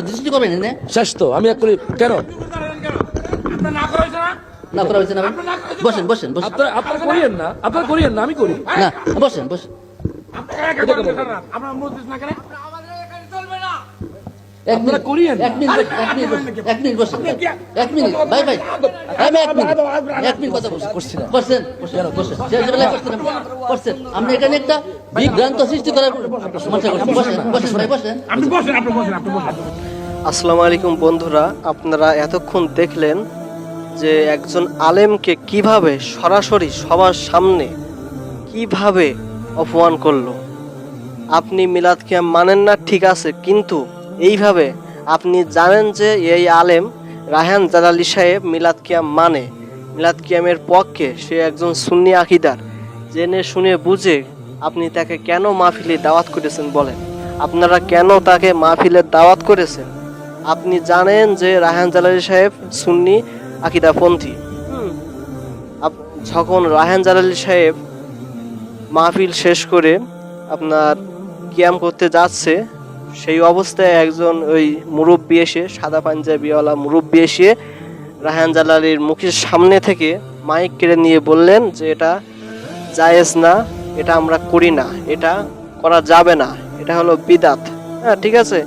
দৃষ্টি শেষ তো আমি এক করি কেন? না করা হয়েছে না বসেন বসেন বসেন। আপনার আপনার করিয়েন না আপনার করিয়েন না আমি করি। না বসেন বসেন। এক মিনিট করিয়েন এক মিনিট এক মিনিট বসেন, এক মিনিট বসেন। এক মিনিট ভাই ভাই ভাই ভাই, এক মিনিট এক মিনিট কথা বসেন করছি না। বসেন বসেন বসেন যে ঝামেলা করছেন আপনি। বসেন। আপনি এখানে একটা বিভ্রান্ত সৃষ্টি করার মশা করছেন বসেন বসেন ভাই বসেন। আসসালামু আলাইকুম বন্ধুরা আপনারা এতক্ষণ দেখলেন যে একজন আলেমকে কীভাবে সরাসরি সবার সামনে কীভাবে অপমান করল। আপনি মিলাদ কিয়াম মানেন না ঠিক আছে কিন্তু এইভাবে আপনি জানেন যে এই আলেম রায়হান জালালি সাহেব মিলাদ কিয়াম মানে। মিলাদ কিয়ামের পক্ষে সে একজন সুন্নি আকিদার। জেনে শুনে বুঝে আপনি তাকে কেন মাহফিলে দাওয়াত করেছেন বলেন। আপনারা কেন তাকে মাহফিলের দাওয়াত করেছেন? আপনি জানেন যে রায়হান জালালি সাহেব সুন্নি আকিদাপন্থী। যখন রায়হান জালালি সাহেব মাহফিল শেষ করে আপনার কিয়াম করতে যাচ্ছে সেই অবস্থায় একজন ওই মুরব্বী এসে, সাদা পাঞ্জাবিওয়ালা মুরব্বী এসে রাহান জালালির মুখের সামনে থেকে মাইক কেড়ে নিয়ে বললেন যে, এটা জায়েজ না, এটা আমরা করি না, এটা করা যাবে না, এটা হলো বিদাত। হ্যাঁ ঠিক আছে,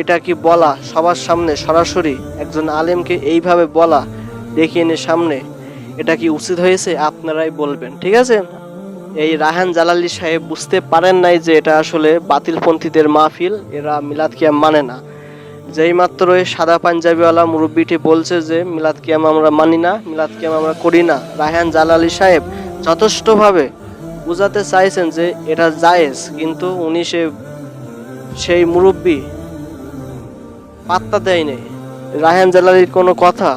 এটা কি বলা? সবার সামনে সরাসরি একজন আলেমকে এইভাবে বলা, দেখিয়ে সামনে, এটা কি উচিত হয়েছে? আপনারাই বলবেন, ঠিক আছে? এই রাহান জালালি সাহেব বুঝতে পারেন নাই যে এটা আসলে বাতিলপন্থীদের মাহফিল, এরা মিলাদ কিয়াম মানে না। যেই মাত্র সাদা পাঞ্জাবিওয়ালা মুরব্বীটি বলছে যে, মিলাদ কিয়াম আমরা মানি না, মিলাদ কিয়াম আমরা করি না। রায়হান জালালি সাহেব যথেষ্টভাবে বোঝাতে চাইছেন যে এটা জায়েজ, কিন্তু উনি সে, সেই মুরব্বী পাত্তা দেয়নি। রায়হান জালালির কোনো কথা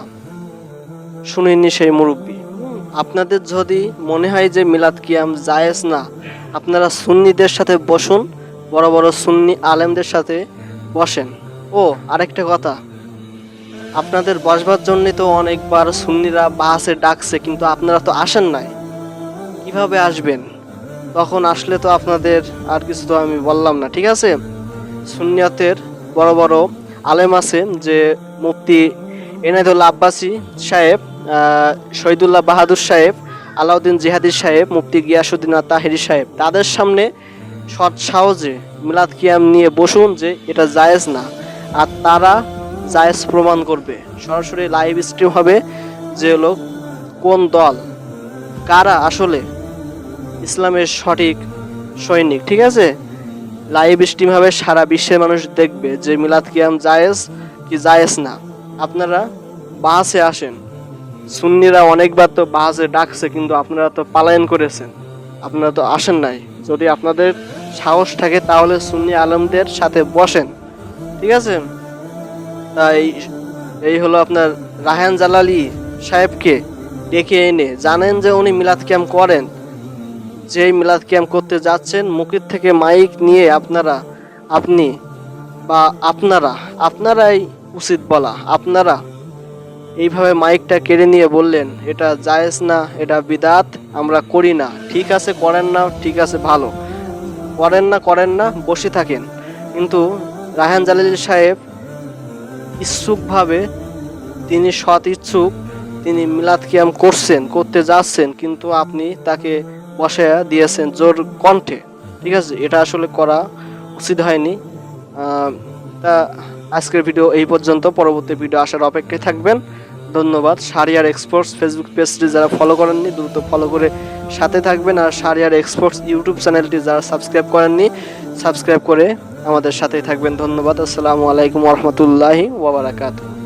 শুনেননি সেই মুরব্বী। আপনাদের যদি মনে হয় যে মিলাদ কিয়াম জায়েজ না, আপনারা সুন্নিদের সাথে বসুন, বড় বড় সুন্নি আলেমদের সাথে বসেন। ও, আরেকটা কথা, আপনাদের বসবার জন্য তো অনেকবার সুন্নিরা বাসে ডাকছে, কিন্তু আপনারা তো আসেন নাই। কীভাবে আসবেন? তখন আসলে তো আপনাদের আর কিছু তো আমি বললাম না, ঠিক আছে? সুন্নিয়তের বড় বড় আলেম আছে, যে মুফতি এনায়তুল্লাহ আব্বাসী সাহেব শহীদুল্লাহ বাহাদুর সাহেব, আলাউদ্দিন জিহাদি সাহেব, মুফতি গিয়াসুদ্দিন তাহেরি সাহেব, তাদের সামনে সৎ সাহজে মিলাদ কিয়াম নিয়ে বসুন যে এটা জায়েজ না। আর তারা জায়েজ প্রমাণ করবে। সরাসরি লাইভ স্ট্রিম হবে যে লোক কোন দল, কারা আসলে ইসলামের সঠিক সৈনিক, ঠিক আছে? লাইভ স্ট্রিম হবে, সারা বিশ্বের মানুষ দেখবে যে মিলাদ কিয়াম জায়েজ কি জায়েজ না। আপনারা বাসে আসেন। সুন্নিরা অনেকবার তো বাসে ডাকছে, কিন্তু আপনারা তো পালায়ন করেছেন। আপনারা তো আসেন নাই। যদি আপনাদের সাহস থাকে, তাহলে সুন্নি আলমদের সাথে বসেন। ঠিক আছে? তাই এই হলো আপনার রাহান জালালি সাহেবকে ডেকে এনে, জানেন যে উনি মিলাদ ক্যাম্প করেন। যেই মিলাদ ক্যাম্প করতে যাচ্ছেন, মুখের থেকে মাইক নিয়ে আপনারা, আপনি বা আপনারা, আপনারাই উচিত বলা, আপনারা এইভাবে মাইকটা কেড়ে নিয়ে বললেন, এটা জায়েজ না, এটা বিদাত, আমরা করি না। ঠিক আছে, করেন না, ঠিক আছে, ভালো। করেন না করেন না, বসে থাকেন। কিন্তু রাহান জালালি সাহেব ইচ্ছুকভাবে তিনি সৎ ইচ্ছুক, তিনি মিলাদ কিয়াম করছেন, করতে যাচ্ছেন, কিন্তু আপনি তাকে বসায়া দিয়েছেন জোর কণ্ঠে। ঠিক আছে, এটা আসলে করা উচিত হয়নি। তা আজকের ভিডিও এই পর্যন্ত, পরবর্তী ভিডিও আসার অপেক্ষায় থাকবেন। ধন্যবাদ। সারিয়ার এক্সপোর্টস ফেসবুক পেজটি যারা ফলো করেননি, দ্রুত ফলো করে সাথে থাকবেন। আর সারিয়ার এক্সপোর্টস ইউটিউব চ্যানেলটি যারা সাবস্ক্রাইব করেননি সাবস্ক্রাইব করে আমাদের সাথেই থাকবেন। ধন্যবাদ। আসসালামু আলাইকুম রহমতুল্লাহি ওবরাকাতু